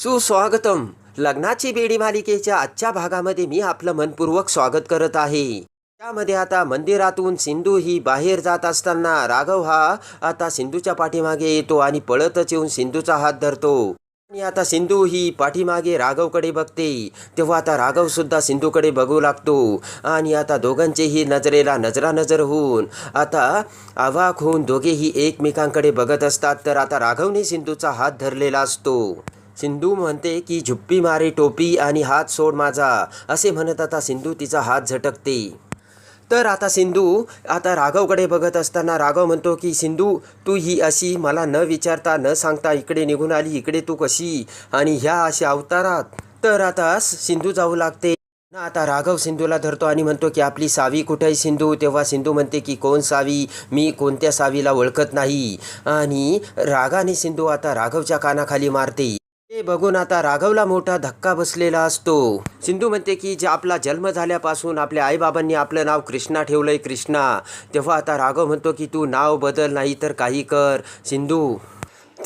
सुस्वागतम. लग्नाची बेडी मालिकेच्या आजच्या भागामध्ये मी आपलं मनपूर्वक स्वागत करत आहे. त्यामध्ये आता मंदिरातून सिंधू ही बाहेर जात असताना राघव हा आता सिंधूच्या पाठीमागे येतो आणि पळतच येऊन सिंधूचा हात धरतो. आणि आता सिंधू ही पाठीमागे राघवकडे बघते. तेव्हा आता राघव सुद्धा सिंधूकडे बघू लागतो. आणि आता दोघांचेही नजरेला नजरानजर होऊन आता अवाक होऊन दोघेही एकमेकांकडे बघत असतात. तर आता राघवने सिंधूचा हात धरलेला असतो. सिंधू म्हणते की झुप्पी मारे टोपी आणि हात सोड माझा असे म्हणत आता सिंधू तिचा हात झटकते. तर आता सिंधू आता राघवकडे बघत असताना राघव म्हणतो की सिंधू तू ही अशी मला न विचारता न सांगता इकडे निघून आली इकडे तू कशी? आणि ह्या अशा अवतारात? तर आता सिंधू जाऊ लागते. ना आता राघव सिंधूला धरतो आणि म्हणतो की आपली सावी कुठे आहे सिंधू? तेव्हा सिंधू म्हणते की कोण सावी? मी कोणत्या सावीला ओळखत नाही. आणि रागाने सिंधू आता राघवच्या कानाखाली मारते. ते बघून आता राघवला मोठा धक्का बसलेला असतो. सिंधू म्हणते की जे आपला जन्म झाल्यापासून आपल्या आईबाबांनी आपलं नाव कृष्णा ठेवलंय कृष्णा. तेव्हा आता राघव म्हणतो की तू नाव बदल नाही तर काही कर. सिंधू.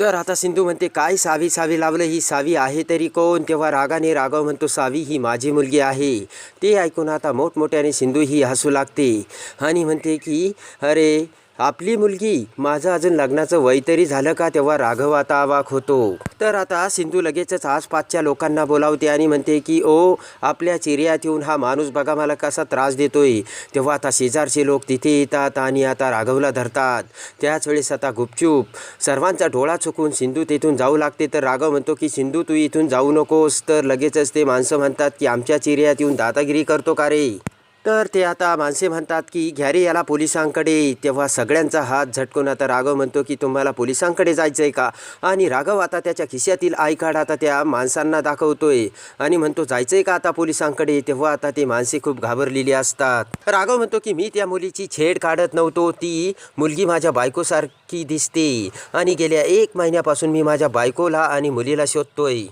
तर आता सिंधू म्हणते काय सावी सावी लावलं? ही सावी आहे तरी कोण? तेव्हा रागाने राघव म्हणतो सावी ही माझी मुलगी आहे. ते ऐकून आता मोठमोठ्याने सिंधू ही हसू लागते. आणि म्हणते की अरे आपली मुलगी माझं अजून लग्नाचं वय तरी झालं का तेव्हा राघव आता आवाक होतो. तर आता सिंधू लगेचच आसपासच्या लोकांना बोलावते आणि म्हणते की ओ आपल्या चिर्यात येऊन हा माणूस बघा मला कसा त्रास देतोय. तेव्हा आता शेजारचे लोक तिथे येतात आणि आता राघवला धरतात. त्याच वेळेस आता गुपचूप. सर्वांचा डोळा चुकून सिंधू तिथून जाऊ लागते. तर राघव म्हणतो की सिंधू तू इथून जाऊ नकोस. तर लगेचच ते माणसं म्हणतात की आमच्या चिर्यात येऊन दादागिरी करतो का रे? तर ते आता माणसे म्हणतात की घ्या रे याला पोलिसांकडे. तेव्हा सगळ्यांचा हात झटकून आता राघव म्हणतो की तुम्हाला पोलिसांकडे जायचं आहे का? आणि राघव आता त्याच्या खिशातील आय कार्ड आता त्या माणसांना दाखवतोय आणि म्हणतो जायचं आहे का आता पोलिसांकडे? तेव्हा आता ते माणसे खूप घाबरलेली असतात. राघव म्हणतो की मी त्या मुलीची छेड काढत नव्हतो. ती मुलगी माझ्या बायकोसारखी दिसते आणि गेल्या एक महिन्यापासून मी माझ्या बायकोला आणि मुलीला शोधतोय.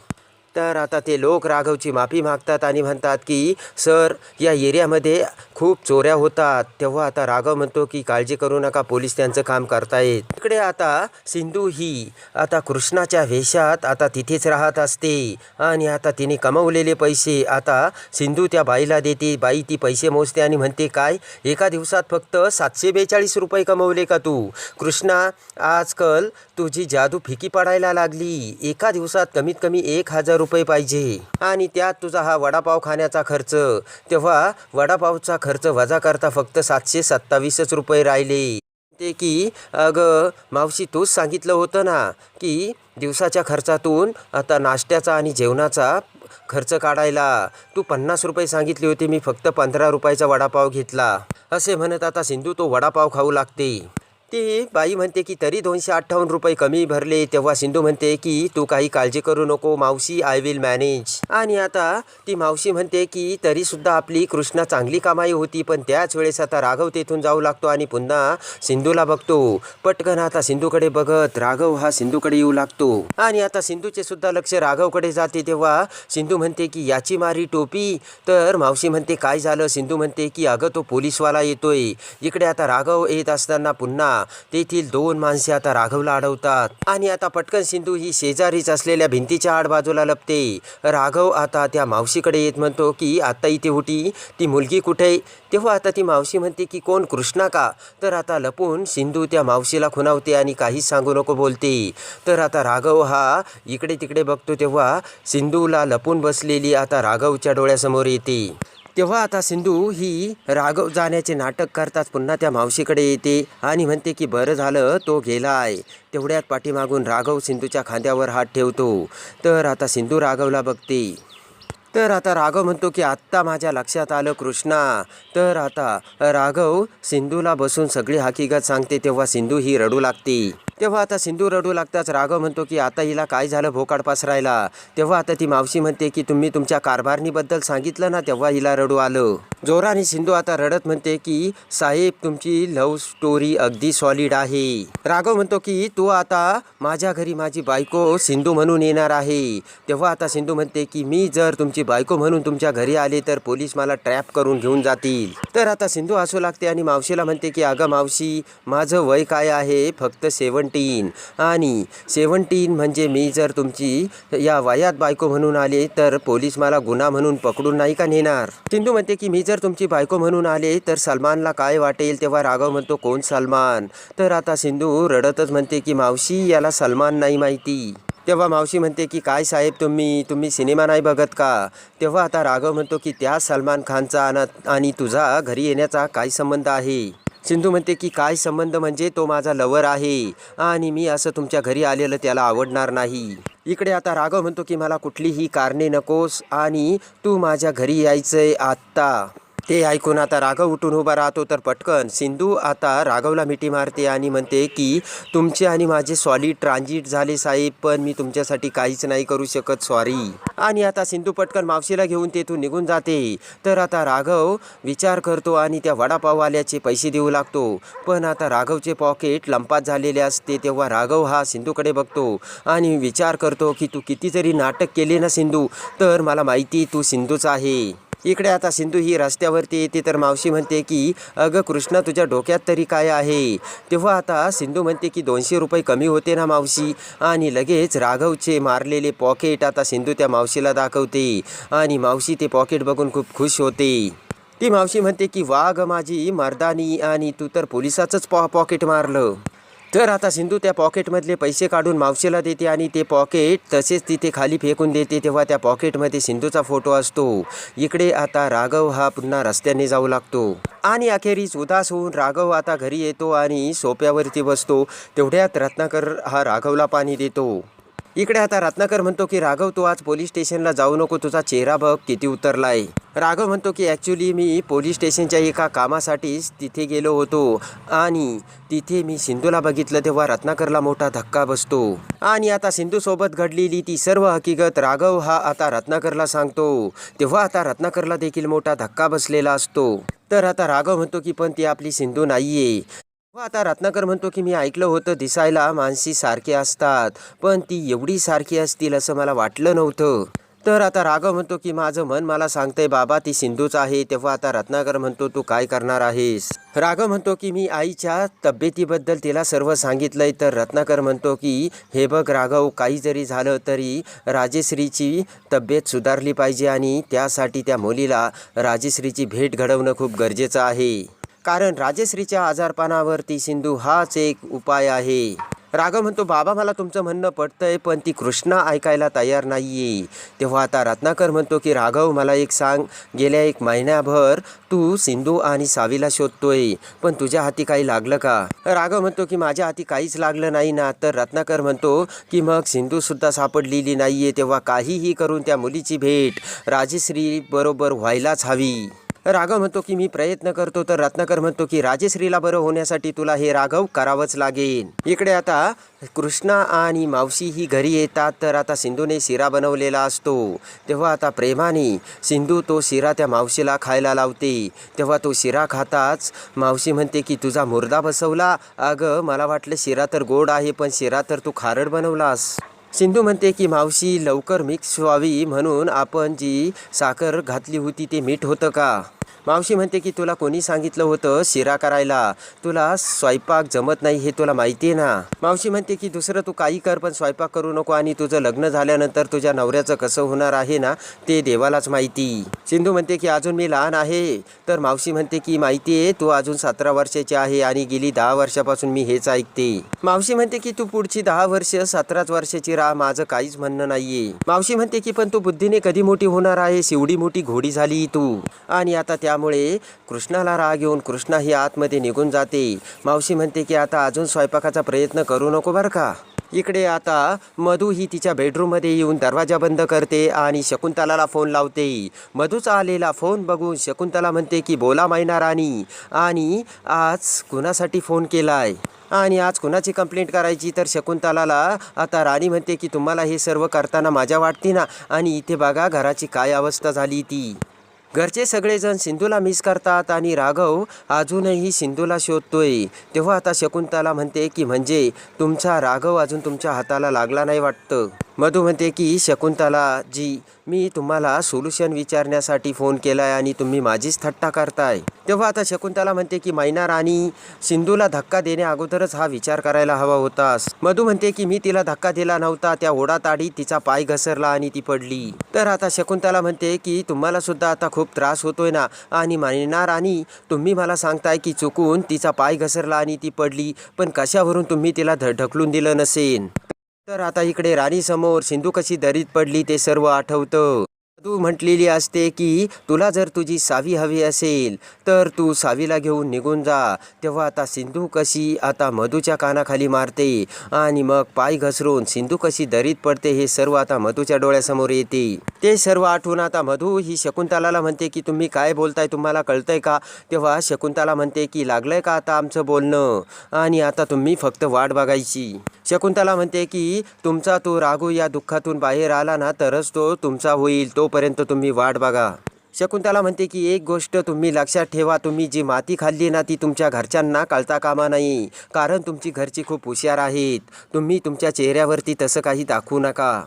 तर आता ते लोक राघवची माफी मागतात आणि म्हणतात की सर या एरियामध्ये खूप चोऱ्या होतात. तेव्हा आता राघव म्हणतो की काळजी करू नका पोलीस त्यांचं काम करतायत. इकडे आता सिंधू ही आता कृष्णाच्या वेशात आता तिथेच राहत असते. आणि आता तिने कमवलेले पैसे आता सिंधू त्या बाईला देते. बाई ती पैसे मोजते आणि म्हणते काय? एका दिवसात फक्त सातशे बेचाळीस रुपये कमवले का तू? कृष्णा आजकाल तुझी जादू फिकी पडायला लागली. एका दिवसात कमीत कमी एक हजार रुपये पाहिजे. आणि त्यात तुझा हा वडापाव खाण्याचा खर्च. तेव्हा वडापावचा खर्च वजा करता फक्त सातशे सत्तावीसच रुपये राहिले. ते की अगं मावशी तूच सांगितलं होतं ना की दिवसाच्या खर्चातून आता नाश्त्याचा आणि जेवणाचा खर्च काढायला. तू पन्नास रुपये सांगितले होते मी फक्त पंधरा रुपयाचा वडापाव घेतला. असे म्हणत आता सिंधू तो वडापाव खाऊ लागते. ती बाई म्हणते की तरी दोनशे अठ्ठावन्न रुपये कमी भरले. तेव्हा सिंधू म्हणते की तू काही काळजी करू नको मावशी आय विल मॅनेज आणि आता ती मावशी म्हणते की तरी सुद्धा आपली कृष्णा चांगली कमाई होती पण त्याच वेळेस आता राघव तेथून जाऊ लागतो आणि पुन्हा सिंधूला बघतो. पटकन आता सिंधूकडे बघत राघव हा सिंधूकडे येऊ लागतो. आणि आता सिंधूचे सुद्धा लक्ष राघवकडे जाते तेव्हा सिंधू म्हणते की याची मारी टोपी. तर मावशी म्हणते काय झालं? सिंधू म्हणते की अगं तो पोलीसवाला येतोय. इकडे आता राघव येत असताना पुन्हा तेथील दोन माणसे आता राघवला अडवतात. आणि आता पटकन सिंधू ही शेजारीच असलेल्या भिंतीच्या आड बाजूला लपते. राघव आता त्या मावशीकडे येत म्हणतो की आता इथे होती ती मुलगी कुठे? तेव्हा आता ती मावशी म्हणते की कोण? कृष्णा का? तर आता लपून सिंधू त्या मावशीला खुणावते आणि काहीच सांगू नको बोलते. तर आता राघव हा इकडे तिकडे बघतो तेव्हा सिंधूला लपून बसलेली आता राघवच्या डोळ्यासमोर येते. तेव्हा आता सिंधू ही राघव जाण्याचे नाटक करताच पुन्हा त्या मावशीकडे येते आणि म्हणते की बरं झालं तो गेलाय. तेवढ्यात पाठीमागून राघव सिंधूच्या खांद्यावर हात ठेवतो. तर आता सिंधू राघवला बघते. तर आता राघव म्हणतो की आत्ता माझ्या लक्षात आलं कृष्णा. तर आता राघव सिंधूला बसून सगळी हकीकत सांगते. तेव्हा सिंधू ही रडू लागते. तेव्हा आता सिंधू रडू लागताच राघव म्हणतो की आता हिला काय झालं भोकाड पसरायला? तेव्हा आता ती मावशी म्हणते की तुम्ही तुमच्या कारभारणीबद्दल सांगितलं ना तेव्हा हिला रडू आलं. जोराने सिंधू आता रडत म्हणते की साहेब तुमची लव्ह स्टोरी अगदी सॉलिड आहे. राघव म्हणतो की तू आता माझ्या घरी माझी बायको सिंधू म्हणून येणार आहे. तेव्हा आता सिंधू म्हणते की मी जर तुमची बायको म्हणून तुमच्या घरी आले तर पोलीस मला ट्रॅप करून घेऊन जातील. तर आता सिंधू हसू लागते आणि मावशीला म्हणते की अगं मावशी माझं वय काय आहे? फक्त सेवन्टी सेवन्टीन आणि सेवन्टीन म्हणजे मी जर तुमची या वयात बायको म्हणून आले तर पोलीस मला गुन्हा म्हणून पकडून नाही का नेणार? सिंधू म्हणते की मी जर तुमची बायको म्हणून आले तर सलमानला काय वाटेल? तेव्हा राघव म्हणतो कोण सलमान? तर आता सिंधू रडतच म्हणते की मावशी याला सलमान नाही माहिती. तेव्हा मावशी म्हणते की काय साहेब तुम्ही? तुम्ही सिनेमा नाही बघत का? तेव्हा आता राघव म्हणतो की त्या सलमान खानचा आणि तुझा घरी येण्याचा काय संबंध आहे? सिंधू म्हणते की काय संबंध म्हणजे तो माझा लवर आहे आणि मी असं तुमच्या घरी आलेलं त्याला आवडणार नाही. इकडे आता राघव म्हणतो की मला कुठलीही कारणे नकोस आणि तू माझ्या घरी यायचंय आत्ता. ते ऐकून आता राघव उठून उभा राहतो तर पटकन सिंधू आता राघवला मिठी मारते आणि म्हणते की तुमचे आणि माझे सॉलिड ट्रान्झिट झाले साहेब पण मी तुमच्यासाठी काहीच नाही करू शकत सॉरी आणि आता सिंधू पटकन मावशीला घेऊन तेथून निघून जाते. तर आता राघव विचार करतो आणि त्या वडापाववाल्याचे पैसे देऊ लागतो. पण आता राघवचे पॉकेट लंपात झालेले असते तेव्हा राघव हा सिंधूकडे बघतो आणि विचार करतो की तू किती जरी नाटक केले ना सिंधू तर मला माहिती तू सिंधूच आहे. इकडे आता सिंधू ही रस्त्यावरती येते तर मावशी म्हणते की अगं कृष्णा तुझ्या डोक्यात तरी काय आहे? तेव्हा आता सिंधू म्हणते की दोनशे रुपये कमी होते ना मावशी. आणि लगेच राघवचे मारलेले पॉकेट आता सिंधू त्या मावशीला दाखवते. आणि मावशी ते पॉकेट बघून खूप खुश होते. ती मावशी म्हणते की वाघ माझी मर्दानी आणि तू तर पोलिसाचंच पॉ पॉकेट मारलं. तर आता सिंधू त्या पॉकेटमधले पैसे काढून मावशीला देते आणि ते पॉकेट तसेच तिथे खाली फेकून देते तेव्हा त्या पॉकेटमध्ये सिंधूचा फोटो असतो. इकडे आता राघव हा पुन्हा रस्त्याने जाऊ लागतो. आणि अखेरीस उदास होऊन राघव आता घरी येतो आणि सोप्यावरती बसतो. तेवढ्यात रत्नाकर हा राघवला पाणी देतो. इकडे आता रत्नाकर म्हणतो की राघव तू आज पोलीस स्टेशनला जाऊ नको तुझा चेहरा बघ किती उतरलाय. राघव म्हणतो की ॲक्च्युली मी पोलीस स्टेशनच्या एका कामासाठीच तिथे गेलो होतो आणि तिथे मी सिंधूला बघितलं तेव्हा रत्नाकरला मोठा धक्का बसतो. आणि आता सिंधूसोबत घडलेली ती सर्व हकीकत राघव हा आता रत्नाकरला सांगतो. तेव्हा आता रत्नाकरला देखील मोठा धक्का बसलेला असतो. तर आता राघव म्हणतो की पण ती आपली सिंधू नाहीये. व आता रत्नाकर म्हणतो की मी ऐकलं होतं दिसायला माणसी सारखे असतात पण ती एवढी सारखी असतील असं मला वाटलं नव्हतं. तर आता राघव म्हणतो की माझं मन मला सांगतंय बाबा ती सिंधूच आहे तेव्हा आता रत्नाकर म्हणतो तू काय करणार आहेस? राघव म्हणतो की मी आईच्या तब्येतीबद्दल तिला सर्व सांगितलंय. तर रत्नाकर म्हणतो की हे बघ राघव काही जरी झालं तरी राजेश्रीची तब्येत सुधारली पाहिजे आणि त्यासाठी त्या मुलीला राजेश्रीची भेट घडवणं खूप गरजेचं आहे. कारण राजश्रीच्या आजारपणावरती सिंधू हाच एक उपाय आहे. राघव म्हणतो बाबा मला तुमचं म्हणणं पडतंय पण ती कृष्णा ऐकायला तयार नाहीये. तेव्हा आता रत्नाकर म्हणतो की राघव मला एक सांग गेल्या एक महिन्याभर तू सिंधू आणि सावीला शोधतोय पण तुझ्या हाती काही लागलं का? राघव म्हणतो की माझ्या हाती काहीच लागलं नाही ना. तर रत्नाकर म्हणतो की मग सिंधूसुद्धा सापडलेली नाही आहे तेव्हा काहीही करून त्या मुलीची भेट राजश्री बरोबर व्हायलाच हवी. राघव म्हणतो की मी प्रयत्न करतो तर रत्नाकर म्हणतो की राजेश्रीला बरं होण्यासाठी तुला हे राघव करावंच लागेल. इकडे आता कृष्णा आणि मावशी ही घरी येतात तर आता सिंधूने शिरा बनवलेला असतो. तेव्हा आता प्रेमाने सिंधू तो शिरा त्या मावशीला खायला लावते. तेव्हा तो शिरा खाताच मावशी म्हणते की तुझा मुर्दा बसवला. अगं मला वाटलं शिरा तर गोड आहे पण शिरा तर तू खारड बनवलास. सिंधू म्हणते की मावशी लवकर मिक्स व्हावी म्हणून आपण जी साखर घातली होती ते मीठ होतं का? मावशी म्हणते की तुला कोणी सांगितलं होतं शिरा करायला? तुला स्वयंपाक जमत नाही हे तुला माहिती आहे ना? मावशी म्हणते की दुसरं तू काही कर पण स्वयंपाक करू नको आणि तुझं लग्न झाल्यानंतर तुझ्या नवऱ्याचं कसं होणार आहे ना ते देवालाच माहिती. सिंधू म्हणते की अजून मी लहान आहे. तर मावशी म्हणते की माहिती आहे तू अजून सतरा वर्षाची आहे आणि गेली दहा वर्षापासून मी हेच ऐकते. मावशी म्हणते की तू पुढची दहा वर्ष सतराच वर्षाची राह माझं काहीच म्हणणं नाहीये. मावशी म्हणते की पण तू बुद्धीने कधी मोठी होणार आहे शिवडी मोठी घोडी झाली तू. आणि आता त्या त्यामुळे कृष्णाला राग येऊन कृष्णा ही आतमध्ये निघून जाते. मावशी म्हणते की आता अजून स्वयंपाकाचा प्रयत्न करू नको बरं का? इकडे आता मधू ही तिच्या बेडरूममध्ये येऊन दरवाजा बंद करते आणि शकुंतलाला फोन लावते. मधूचा आलेला फोन बघून शकुंतला म्हणते की बोला मैना राणी. आणि आज कुणासाठी फोन केलाय? आणि आज कुणाची कंप्लेंट करायची? तर शकुंतलाला आता राणी म्हणते की तुम्हाला हे सर्व करताना माझ्या वाटते ना? आणि इथे बघा घराची काय अवस्था झाली ती. घरचे सगळेजण सिंधूला मिस करतात आणि राघव अजूनही सिंधूला शोधतोय. तेव्हा आता शकुंतला म्हणते की म्हणजे तुमचा राघव अजून तुमच्या हाताला लागला नाही वाटतं. मधू म्हणते की शकुंतला जी मी तुम्हाला सोल्युशन विचारण्यासाठी फोन केला आहे आणि तुम्ही माझीच थट्टा करताय. तेव्हा आता शकुंतला म्हणते की मैना राणी सिंधूला धक्का देण्या अगोदरच हा विचार करायला हवा होतास. मधू म्हणते की मी तिला धक्का दिला नव्हता. त्या ओढाताडीत तिचा पाय घसरला आणि ती पडली. तर आता शकुंतला म्हणते की तुम्हाला सुद्धा आता खूप त्रास होतोय ना. आणि मैना राणी तुम्ही मला सांगताय की चुकून तिचा पाय घसरला आणि ती पडली. पण कशावरून तुम्ही तिला ध ढकलून दिलं नसेन? तर आता इकडे राणीसमोर सिंधू कशी दरीत पडली ते सर्व आठवतं. तू म्हटलेली असते की तुला जर तुझी सावी हवी असेल तर तू सावीला घेऊन निघून जा. तेव्हा आता सिंधू कशी आता मधूच्या कानाखाली मारते आणि मग पाय घसरून सिंधू कशी दरीत पडते हे सर्व आता मधूच्या डोळ्यासमोर येते. ते सर्व आठवून आता मधू ही शकुंतलाला म्हणते की तुम्ही काय बोलताय? तुम्हाला कळतंय का? तेव्हा शकुंतला म्हणते की लागलंय का आता आमचं बोलणं? आणि आता तुम्ही फक्त वाट बघायची. शकुंतला म्हणते की तुमचा तो राघू या दुःखातून बाहेर आला ना तरच तो तुमचा होईल. तो तोपर्यंत तुम्ही वाट बघा. शकुंतला म्हणते की एक गोष्ट तुम्ही लक्षात ठेवा तुम्ही जी माती खाल्ली ना ती तुमच्या घरच्यांना कळता कामा नाही. कारण तुमची घरची खूप हुशार आहेत. तुम्ही तुमच्या चेहऱ्यावरती तसं काही दाखवू नका.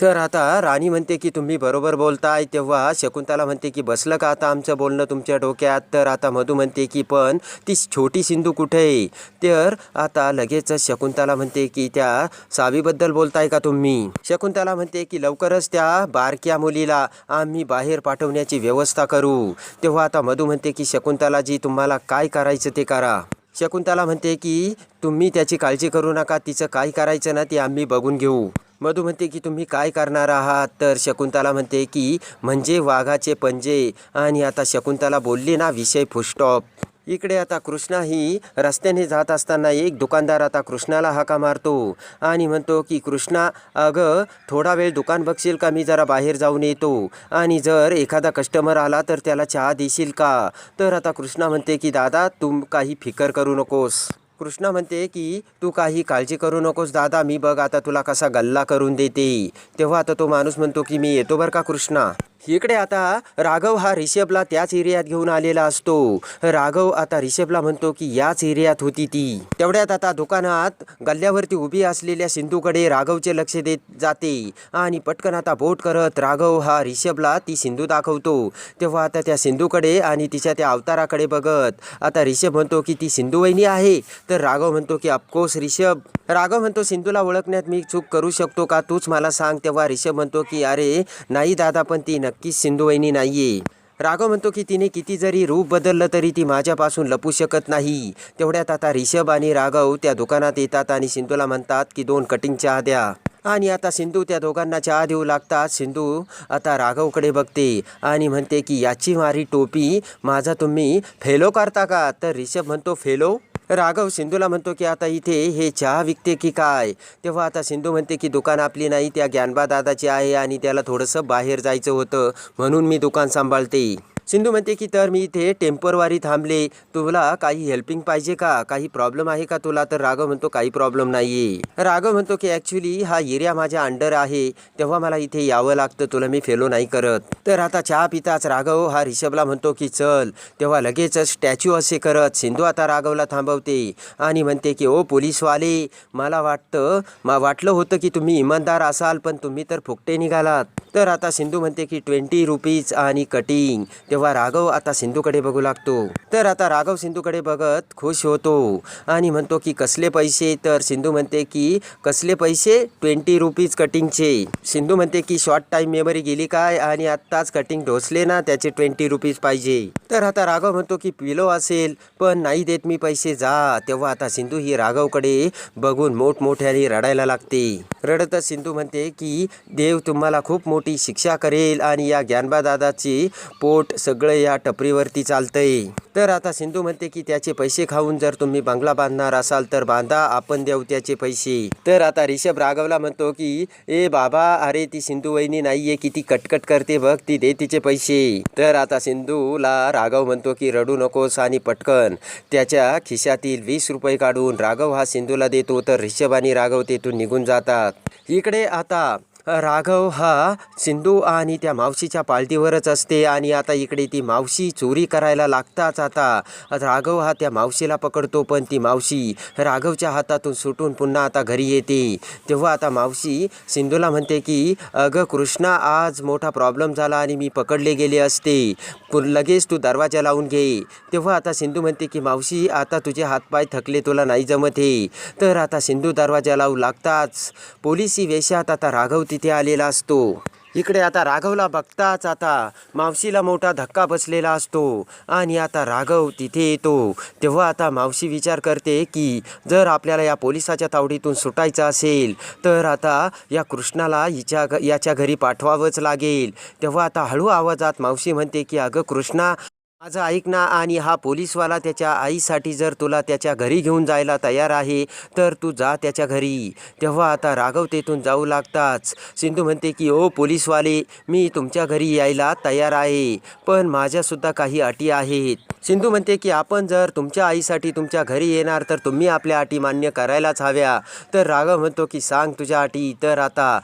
तर आता राणी म्हणते की तुम्ही बरोबर बोलताय तेव्हा शकुंतला म्हणते की बसलं का आता आमचं बोलणं तुमच्या डोक्यात? तर आता मधू म्हणते की पण ती छोटी सिंधू कुठे आहे? तर आता लगेचच शकुंतला म्हणते की त्या सावीबद्दल बोलताय का तुम्ही? शकुंतला म्हणते की लवकरच त्या बारक्या मुलीला आम्ही बाहेर पाठवण्याची व्यवस्था करू. तेव्हा आता मधू म्हणते की शकुंतला जी तुम्हाला काय करायचं ते करा. शकुंतला म्हणते की तुम्ही त्याची काळजी करू नका तिचं काय करायचं ना ते आम्ही बघून घेऊ. मधू म्हणते की तुम्ही काय करणार आहात? तर शकुंतला म्हणते की म्हणजे वाघाचे पंजे. आणि आता शकुंतला बोलली ना विषय फुस्टॉप इकडे आता कृष्णा ही रस्त्याने जात असताना एक दुकानदार आता कृष्णाला हाका मारतो आणि म्हणतो की कृष्णा अगं थोडा वेळ दुकान बघशील का? मी जरा बाहेर जाऊन येतो. आणि जर एखादा कस्टमर आला तर त्याला चहा देशील का? तर आता कृष्णा म्हणते की दादा तू काही फिकर करू नकोस. कृष्णा म्हणते की तू काही काळजी करू नकोस दादा मी बघ आता तुला कसा गल्ला करून देते. तेव्हा आता तो माणूस म्हणतो की मी येतो बरं का कृष्णा? इकडे आता राघव हा रिषभला त्याच एरियात घेऊन आलेला असतो. राघव आता रिषभला म्हणतो की याच एरियात होती ती. तेवढ्यात आता दुकानात गल्ल्यावरती उभी असलेल्या सिंधूकडे राघवचे लक्ष देत जाते. आणि पटकन आता बोट करत राघव हा रिषभला ती सिंधू दाखवतो. तेव्हा आता त्या सिंधूकडे आणि तिच्या त्या अवताराकडे बघत आता रिषभ म्हणतो की ती सिंधू वहिनी आहे. तर राघव म्हणतो की अफकोर्स रिषभ. राघव म्हणतो सिंधूला ओळखण्यात मी चूक करू शकतो का? तूच मला सांग. तेव्हा रिषभ म्हणतो की अरे नाही दादा पण ती नक्कीच सिंधू वहिनी आहे राघव म्हणतो की तिने किती जरी रूप बदललं तरी ती माझ्यापासून लपू शकत नाही. तेवढ्यात आता रिषभ आणि राघव त्या दुकानात येतात आणि सिंधूला म्हणतात की दोन कटिंग चहा द्या. आणि आता सिंधू त्या दोघांना चहा देऊ लागतात. सिंधू आता राघवकडे बघते आणि म्हणते की याची मारी टोपी माझा तुम्ही फेलो करता का? तर रिषभ म्हणतो फेलो? राघव सिंधूला म्हणतो की आता इथे हे चहा विकते की काय? तेव्हा आता सिंधू म्हणते की दुकान आपली नाही त्या ज्ञानबा दादाची आहे आणि त्याला थोडंसं बाहेर जायचं होतं म्हणून मी दुकान सांभाळते. सिंधू म्हणते की तर मी इथे टेम्परवारी थांबले. तुला काही हेल्पिंग पाहिजे का? काही प्रॉब्लेम आहे का तुला? तर राघव म्हणतो काही प्रॉब्लेम नाहीये. राघव म्हणतो की ॲक्च्युली हा एरिया माझ्या अंडर आहे. तेव्हा मला इथे यावं लागतं. तुला मी फेलो नाही करत. तर आता चहा पिताच राघव हा रिषभला म्हणतो की चल. तेव्हा लगेचच स्टॅच्यू असे करत सिंधू आता राघवला थांबवते आणि म्हणते की ओ पोलीसवाले मला वाटतं मा वाटलं होतं की तुम्ही इमानदार असाल पण तुम्ही तर फुकटे निघालात. तर आता सिंधू म्हणते की ट्वेंटी रुपीज आणि कटिंग तेव्हा राघव आता सिंधूकडे बघू लागतो. तर आता राघव सिंधूकडे बघत खुश होतो आणि म्हणतो की कसले पैसे? तर सिंधू म्हणते की कसले पैसे? Twenty rupees कटिंगचे. सिंधू म्हणते की शॉर्ट टाईम मेमरी गेली काय? आणि आत्ताच कटिंग ढोसले ना त्याचे ट्वेंटी रुपीज पाहिजे. तर आता राघव म्हणतो की पिलो असेल पण नाही देत मी पैसे जा. तेव्हा आता सिंधू ही राघवकडे बघून मोठमोठ्याने रडायला लागते. रडतच सिंधू म्हणते की देव तुम्हाला खूप मोठी शिक्षा करेल आणि या ज्ञानबा दादाची पोट सगळं या टपरीवरती चालतंय. तर आता सिंधू म्हणते की त्याचे पैसे खाऊन जर तुम्ही बंगला बांधणार असाल तर बांधा आपण देऊ त्याचे पैसे. तर आता रिषभ राघवला म्हणतो की ए बाबा अरे ती सिंधू वहिनी नाहीये ती कटकट करते बघ ती दे तिचे पैसे. तर आता सिंधूला राघव म्हणतो की रडू नकोस आणि पटकन. त्याच्या खिशातील वीस रुपये काढून राघव हा सिंधूला देतो तर रिषभ आणि राघव तेथून निघून जातात. इकडे आता राघव हा सिंधू आणि त्या मावशीच्या पालतीवरच असते आणि आता इकडे ती मावशी चोरी करायला लागताच आता. राघव हा त्या मावशीला पकडतो पण ती मावशी राघवच्या हातातून सुटून पुन्हा आता घरी येते. तेव्हा आता मावशी सिंधूला म्हणते की अगं कृष्णा आज मोठा प्रॉब्लेम झाला आणि मी पकडले गेले असते. पु- लगेच तू दरवाजा लावून घे. तेव्हा आता सिंधू म्हणते की मावशी आता तुझे हातपाय थकले तुला नाही जमत हे. तर आता सिंधू दरवाजा लावू लागताच. पोलिसी वेशात आता राघव तिथे आलेला असतो. इकडे आता राघवला बघताच आता मावशीला मोठा धक्का बसलेला असतो. आणि आता राघव तिथे येतो. तेव्हा आता मावशी विचार करते की जर आपल्याला या पोलिसाच्या तावडीतून सुटायचं असेल तर आता या कृष्णाला हिच्या घ याच्या घरी पाठवावंच लागेल. तेव्हा आता हळू आवाजात मावशी म्हणते की अगं कृष्णा माझं ऐक ना आणि हा पोलीसवाला त्याच्या आईसाठी जर तुला त्याच्या घरी घेऊन जायला तयार आहे तर तू जा त्याच्या घरी. तेव्हा आता राघव तेथून जाऊ लागताच. सिंधू म्हणते की ओ पोलीसवाले मी तुमच्या घरी यायला तयार आहे पण माझ्यासुद्धा काही अटी आहेत. सिंधू म्हणते की आपण जर तुमच्या आईसाठी तुमच्या घरी येणार तर तुम्ही आपल्या अटी मान्य करायलाच हव्या. तर राघव म्हणतो की सांग तुझ्या अटी तर आता.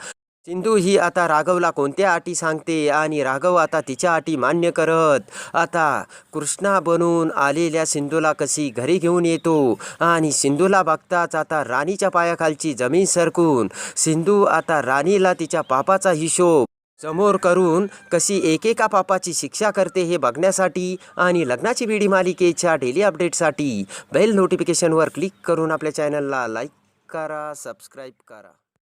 सिंधू ही आता राघवला कोणत्या अटी सांगते आणि राघव आता तिच्या अटी मान्य करत? आता कृष्णा बनून आलेल्या सिंधूला कशी घरी घेऊन येतो? आणि सिंधूला बघताच आता राणीच्या पायाखालची जमीन सरकून सिंधू आता राणीला तिच्या पापाचा हिशोब समोर करून कशी एकेका पापाची शिक्षा करते हे बघण्यासाठी आणि लग्नाची बीडी मालिकेच्या डेली अपडेटसाठी बेल नोटिफिकेशनवर क्लिक करून आपल्या चॅनलला लाईक करा सबस्क्राईब करा.